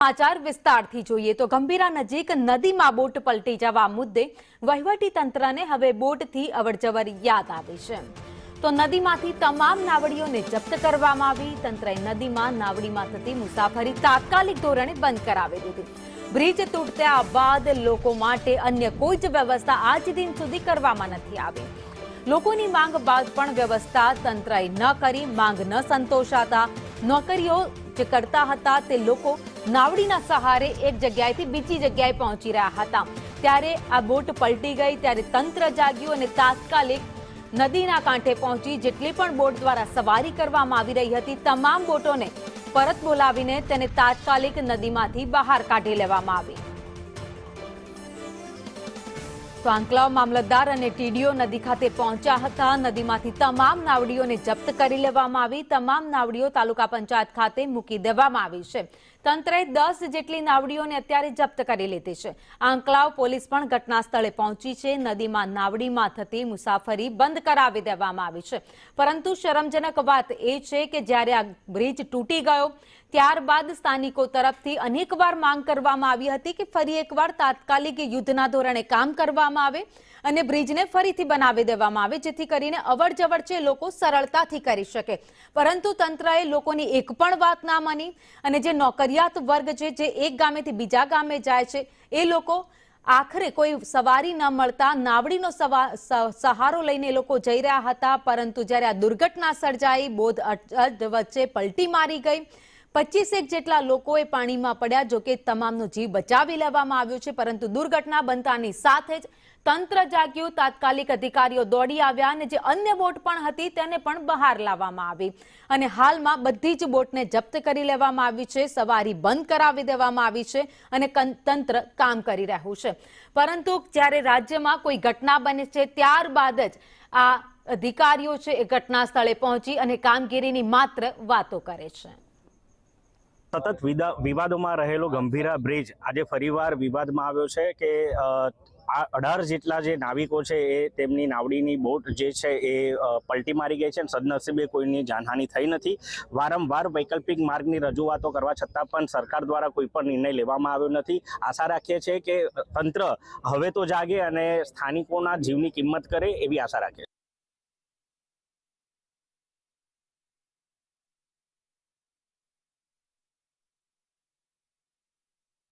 સમાચાર વિસ્તારથી જોઈએ તો ગંભીરા નજીક નદીમાં બોટ પલટી જવા મુદ્દે વહીવટી તંત્રને હવે બોટથી અવરજવર યાદ આવી છે. તો નદીમાંથી તમામ નાવડીઓને જપ્ત કરવામાં આવી. તંત્રએ નદીમાં નાવડીમાં થતી મુસાફરી તાત્કાલિક ધોરણે બંધ કરાવી દીધી. બ્રિજ તૂટતા બાદ લોકો માટે અન્ય કોઈ જ વ્યવસ્થા આજ દિન સુધી કરવામાં નથી આવી. લોકોની માંગ બાદ પણ વ્યવસ્થા તંત્રએ ન કરી, માંગ ન સંતોષાતા. નોકરીઓ જે કરતા હતા તે લોકો નાવડીના સહારે એક જગ્યાએથી બીજી જગ્યાએ પહોંચી રહ્યા હતા. ત્યારે આ બોટ પલટી ગઈ, ત્યારે તંત્ર જાગ્યું અને તાત્કાલિક નદીના કાંઠે પહોંચી જેટલી પણ બોટ દ્વારા સવારી કરવામાં આવી રહી હતી, તમામ બોટોને પરત બોલાવીને તેને તાત્કાલિક નદીમાંથી બહાર કાઢી લેવામાં આવી. તો મામલતદાર અને ટીડીઓ નદી ખાતે પહોંચ્યા હતા. નદીમાંથી તમામ નાવડીઓને જપ્ત કરી લેવામાં આવી. તમામ નાવડીઓ તાલુકા પંચાયત ખાતે મૂકી દેવામાં આવી છે. તંત્રએ દસ જેટલી નાવડીઓને અત્યારે જપ્ત કરી લીધી છે. આંકલાવ પોલીસ પણ ઘટના સ્થળે પહોંચી છે. નદીમાં નાવડીમાં થતી મુસાફરી બંધ કરાવી દેવામાં આવી છે. પરંતુ શરમજનક વાત એ છે કે જ્યારે આ બ્રિજ તૂટી ગયો, ત્યારબાદ સ્થાનિકો તરફથી અનેકવાર માંગ કરવામાં આવી હતી કે ફરી એકવાર તાત્કાલિક યુદ્ધના ધોરણે કામ કરવામાં આવે અને બ્રિજને ફરીથી બનાવી દેવામાં આવે, જેથી કરીને અવર જવર છે લોકો સરળતાથી કરી શકે. પરંતુ તંત્રએ લોકોની એક પણ વાત ના માની અને જે નોકરિયાત વર્ગ છે, જે એક ગામેથી બીજા ગામે જાય છે. એ લોકો આખરે કોઈ સવારી ન મળતા નાવડીનો સહારો લઈને એ લોકો જઈ રહ્યા હતા, પરંતુ જ્યારે આ દુર્ઘટના સર્જાઈ, બોધ વચ્ચે પલટી મારી ગઈ. પચીસેક જેટલા લોકોએ પાણીમાં પડ્યા, જો કે તમામનો જીવ બચાવી લેવામાં આવ્યો છે, પરંતુ દુર્ઘટના બનતાની સાથે જ તંત્ર જાગ્યું. તાત્કાલિક અધિકારીઓ દોડી આવ્યા અને જે અન્ય બોટ પણ હતી તેને પણ બહાર લાવવામાં આવી. અને હાલમાં બધી જ બોટને જપ્ત કરી લેવામાં આવી છે, સવારી બંધ કરાવી દેવામાં આવી છે અને તંત્ર કામ કરી રહ્યું છે. પરંતુ જ્યારે રાજ્યમાં કોઈ ઘટના બને છે, ત્યારબાદ જ આ અધિકારીઓ છે એ ઘટના સ્થળે પહોંચી અને કામગીરીની માત્ર વાતો કરે છે. સતત વિદા- વિવાદોમાં રહેલો ગંભીરા બ્રિજ આજે ફરીવાર વિવાદમાં આવ્યો છે કે આ અઢાર જેટલા જે નાવિકો છે એ તેમની નાવડીની બોટ જે છે એ પલટી મારી ગઈ છે અને સદનસીબે કોઈની જાનહાનિ થઈ નથી. વારંવાર વૈકલ્પિક માર્ગની રજૂઆતો કરવા છતાં પણ સરકાર દ્વારા કોઈ પણ નિર્ણય લેવામાં આવ્યો નથી. આશા રાખીએ છીએ કે તંત્ર હવે તો જાગે અને સ્થાનિકોના જીવની કિંમત કરે એવી આશા રાખે